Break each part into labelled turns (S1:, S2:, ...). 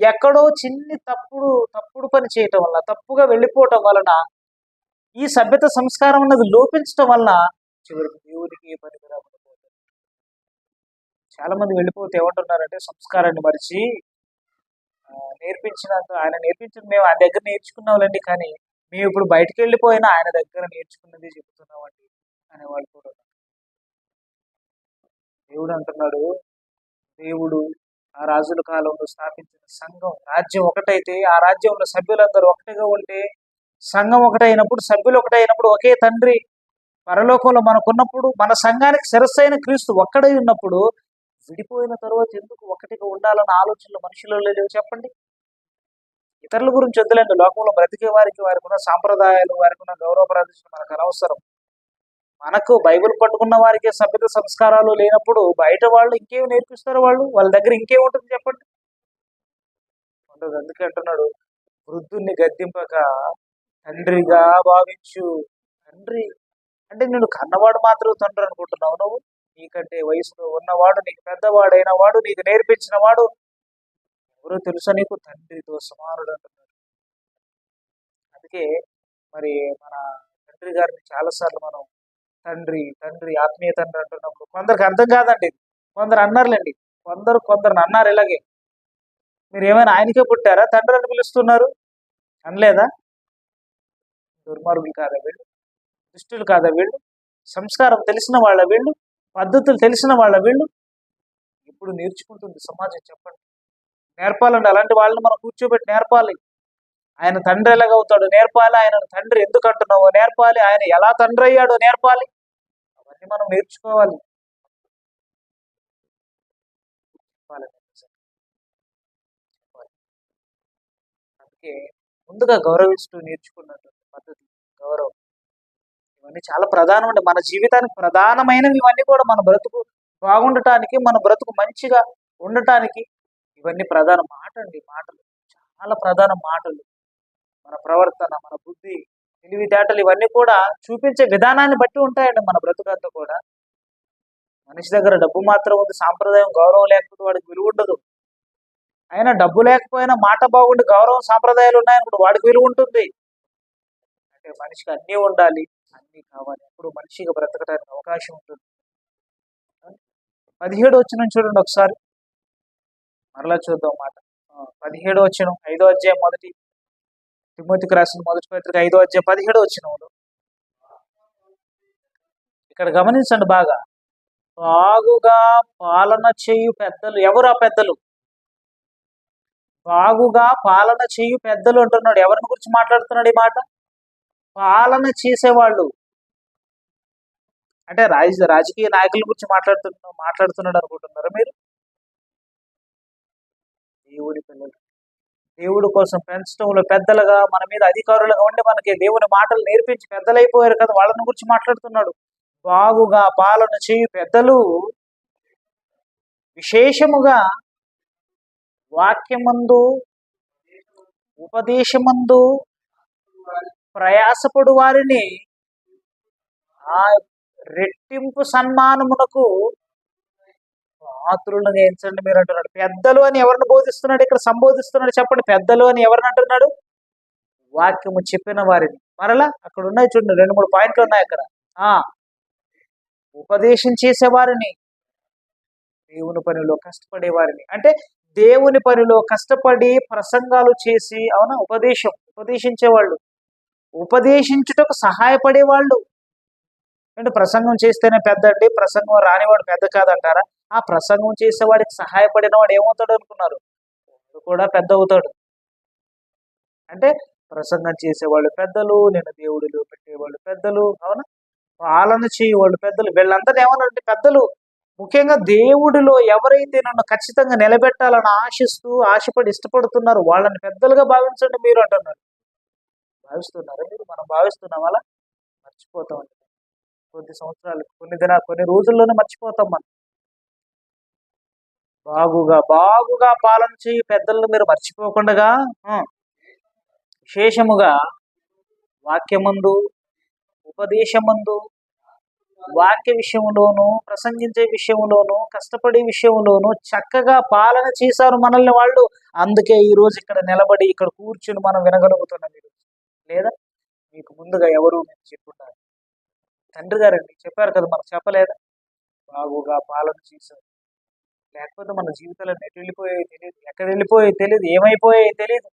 S1: ఎక్కడో చిన్ని తప్పుడు తప్పుడు పని చేయటం వల్ల తప్పుగా వెళ్ళిపోవటం వలన ఈ సభ్యత సంస్కారం అన్నది లోపించటం వలన చివరికి దేవుడికి ఏ పని చాలా మంది వెళ్ళిపోతే ఏమంటున్నారంటే సంస్కారాన్ని మరిచి నేర్పించినంత ఆయన నేర్పించిన మేము ఆయన దగ్గర నేర్చుకున్నాంలేండి కానీ మేము ఇప్పుడు బయటకు వెళ్ళిపోయినా ఆయన దగ్గర నేర్చుకున్నది చెబుతున్నామండి అనే వాళ్ళు కూడా దేవుడు అంటున్నాడు దేవుడు ఆ రాజుల కాలంలో స్థాపించిన సంఘం రాజ్యం ఒకటైతే ఆ రాజ్యంలో సభ్యులందరూ ఒకటిగా ఉంటే సంఘం ఒకటైనప్పుడు సభ్యులు ఒకటైనప్పుడు ఒకే తండ్రి పరలోకంలో మనకున్నప్పుడు మన సంఘానికి శిరస్సైన క్రీస్తు ఒక్కడై ఉన్నప్పుడు విడిపోయిన తర్వాత ఎందుకు ఒకటిగా ఉండాలన్న ఆలోచనలు మనుషులలో లేవు చెప్పండి? ఇతరుల గురించి వద్దులేండి లోకంలో బ్రతికే వారికి వారికి ఉన్న సాంప్రదాయాలు వారికి ఉన్న గౌరవ ప్రదర్శన మనకు అనవసరం. మనకు బైబిల్ పట్టుకున్న వారికి సభ్యత సంస్కారాలు లేనప్పుడు బయట వాళ్ళు ఇంకేం నేర్పిస్తారు వాళ్ళు? వాళ్ళ దగ్గర ఇంకేం ఉంటుంది చెప్పండి? ఉండదు. అందుకే అంటున్నాడు వృద్ధుణ్ణి గద్దింపక తండ్రిగా భావించు. తండ్రి అంటే నేను కన్నవాడు మాత్రం తండ్రి అనుకుంటున్నావు నువ్వు? నీకంటే వయసులో ఉన్నవాడు నీకు పెద్దవాడైన వాడు నీకు నేర్పించిన వాడు ఎవరో తెలుసా నీకు? తండ్రితో సమానుడు అంటున్నాడు. అందుకే మరి మన తండ్రి గారిని చాలాసార్లు మనం తండ్రి తండ్రి ఆత్మీయ తండ్రి అంటున్నప్పుడు కొందరికి అర్థం కాదండి. కొందరు అన్నారులేండి. కొందరు కొందరు అన్నారు ఇలాగే. మీరు ఏమైనా ఆయనకే పుట్టారా? తండ్రి అని పిలుస్తున్నారు? అనలేదా? దుర్మార్గులు కాదా వీళ్ళు? దుష్టులు కాదా వీళ్ళు? సంస్కారం తెలిసిన వాళ్ళ వీళ్ళు? పద్ధతులు తెలిసిన వాళ్ళ వీళ్ళు? ఇప్పుడు నేర్చుకుంటుంది సమాజం చెప్పండి. నేర్పాలండి. అలాంటి వాళ్ళని మనం కూర్చోబెట్టి నేర్పాలి. ఆయన తండ్రి ఎలాగవుతాడు నేర్పాలి ఆయన తండ్రి ఎందుకు అంటున్నావో నేర్పాలి ఆయన ఎలా తండ్రి అయ్యాడో నేర్పాలి. అవన్నీ మనం నేర్చుకోవాలి. చెప్పాలి అందుకే ముందుగా గౌరవిస్తూ నేర్చుకున్నటువంటి పద్ధతి గౌరవం. ఇవన్నీ చాలా ప్రధానమండి. మన జీవితానికి ప్రధానమైనవి ఇవన్నీ కూడా మన బ్రతుకు బాగుండటానికి మన బ్రతుకు మంచిగా ఉండటానికి ఇవన్నీ ప్రధాన. మాట అండి మాటలు. చాలా ప్రధాన మాటలు. మన ప్రవర్తన మన బుద్ధి తెలివితేటలు ఇవన్నీ కూడా చూపించే విధానాన్ని బట్టి ఉంటాయండి మన బ్రతుకంతా కూడా. మనిషి దగ్గర డబ్బు మాత్రం ఉంది సాంప్రదాయం గౌరవం లేకపోతే వాడికి విలువ ఉండదు. అయినా డబ్బు లేకపోయినా మాట బాగుండి గౌరవం సాంప్రదాయాలు ఉన్నాయనుకో వాడికి విలువ ఉంటుంది. అంటే మనిషికి అన్నీ ఉండాలి అన్నీ కావాలి. అప్పుడు మనిషిగా బ్రతకడానికి అవకాశం ఉంటుంది. పదిహేడు వచ్చిన చూడండి ఒకసారి. మరలా చూద్దాం మాట. పదిహేడు వచ్చిన ఐదో అధ్యాయం మొదటి తిమోతికి రాసిన మొదటి పత్రిక ఐదో అధ్యాయ పదిహేడు వచ్చిన ఇక్కడ గమనించండి బాగా. బాగుగా పాలన చేయు పెద్దలు ఎవరు ఆ పెద్దలు? బాగుగా పాలన చేయు పెద్దలు అంటున్నాడు. ఎవరిని గురించి మాట్లాడుతున్నాడు ఈ మాట? పాలన చేసేవాళ్ళు. అంటే రాజ రాజకీయ నాయకుల గురించి మాట్లాడుతున్నా మాట్లాడుతున్నాడు అనుకుంటున్నారా మీరు? దేవుని పిల్లలు. దేవుడి కోసం పెంచడంలో పెద్దలుగా మన మీద అధికారులుగా ఉండి మనకి దేవుని మాటలు నేర్పించి పెద్దలైపోయారు కదా వాళ్ళని గురించి మాట్లాడుతున్నాడు. బాగుగా పాలన చేయు పెద్దలు. విశేషముగా వాక్యమందు ఉపదేశమందు ప్రయాసపడు వారిని ఆ రెట్టింపు సన్మానమునకు పాత్రులను ఎంచండి మీరు అంటున్నాడు. పెద్దలు అని ఎవరిని బోధిస్తున్నాడు? ఇక్కడ సంబోధిస్తున్నాడు చెప్పండి. పెద్దలు అని ఎవరిని అంటున్నాడు? వాక్యము చెప్పిన వారిని. మరలా అక్కడ ఉన్నాయి చూడండి. రెండు మూడు పాయింట్లు ఉన్నాయి అక్కడ. ఆ. ఉపదేశం చేసేవారిని దేవుని పనిలో కష్టపడేవారిని అంటే దేవుని పనిలో కష్టపడి ప్రసంగాలు చేసి అవునా? ఉపదేశం ఉపదేశించేవాళ్ళు. ఉపదేశించుటకు సహాయపడే వాళ్ళు అంటే ప్రసంగం చేస్తేనే పెద్ద అండి ప్రసంగం రానివాడు పెద్ద కాదంటారా? ఆ ప్రసంగం చేసేవాడికి సహాయపడిన వాడు ఏమవుతాడు అనుకున్నారు? కూడా పెద్ద అవుతాడు. అంటే ప్రసంగం చేసేవాళ్ళు పెద్దలు నేను దేవుడిలో పెట్టేవాళ్ళు పెద్దలు అవునా? పాలన చేయవాళ్ళు పెద్దలు. వీళ్ళందరూ ఏమన్నారంటే పెద్దలు ముఖ్యంగా దేవుడిలో ఎవరైతే నన్ను ఖచ్చితంగా నిలబెట్టాలని ఆశిస్తూ ఆశపడి ఇష్టపడుతున్నారు వాళ్ళని పెద్దలుగా భావించండి మీరు అంటున్నారు. భావిస్తున్నారా మీరు? మనం భావిస్తున్నాం అలా? మర్చిపోతామండి. కొద్ది సంవత్సరాలు కొన్ని దిన కొన్ని రోజుల్లోనే మర్చిపోతాం మనం. బాగుగా బాగుగా పాలన చేయి పెద్దలను మీరు మర్చిపోకుండా విశేషముగా వాక్యమందు ఉపదేశమందు వాక్య విషయంలోను ప్రసంగించే విషయంలోను కష్టపడే విషయంలోను చక్కగా పాలన చేశారు మనల్ని వాళ్ళు. అందుకే ఈ రోజు ఇక్కడ నిలబడి ఇక్కడ కూర్చుని మనం వినగలుగుతున్నాం మీరు లేదా? మీకు ముందుగా ఎవరు మీకు చెప్పుంటారు తండ్రి గారండి. చెప్పారు కదా మనకు చెప్పలేదా? బాగుగా పాలన చేశారు. లేకపోతే మన జీవితాలు ఎటు వెళ్ళిపోయాయి తెలియదు ఎక్కడ వెళ్ళిపోయాయి తెలియదు ఏమైపోయాయి తెలియదు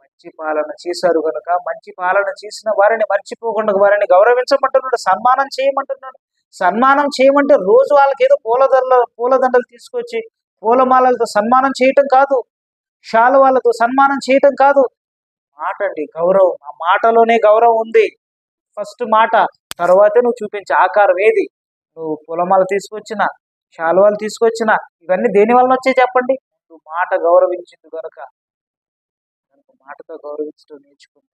S1: మంచి పాలన చేశారు కనుక మంచి పాలన చేసిన వారిని మర్చిపోకుండా వారిని గౌరవించమంటున్నాడు. సన్మానం చేయమంటున్నాడు. సన్మానం చేయమంటే రోజు వాళ్ళకి ఏదో పూలదండల పూలదండలు తీసుకొచ్చి పూలమాలలతో సన్మానం చేయటం కాదు. శాలువాలతో సన్మానం చేయటం కాదు. మాట అండి గౌరవం. ఆ మాటలోనే గౌరవం ఉంది. ఫస్ట్ మాట తర్వాతే నువ్వు చూపించే ఆకారం ఏది? నువ్వు పొలమాలు తీసుకొచ్చిన శాలువాలు తీసుకొచ్చిన ఇవన్నీ దేని వలన వచ్చాయి చెప్పండి? నువ్వు మాట గౌరవించింది కనుక కనుక మాటతో గౌరవించడం నేర్చుకుంది.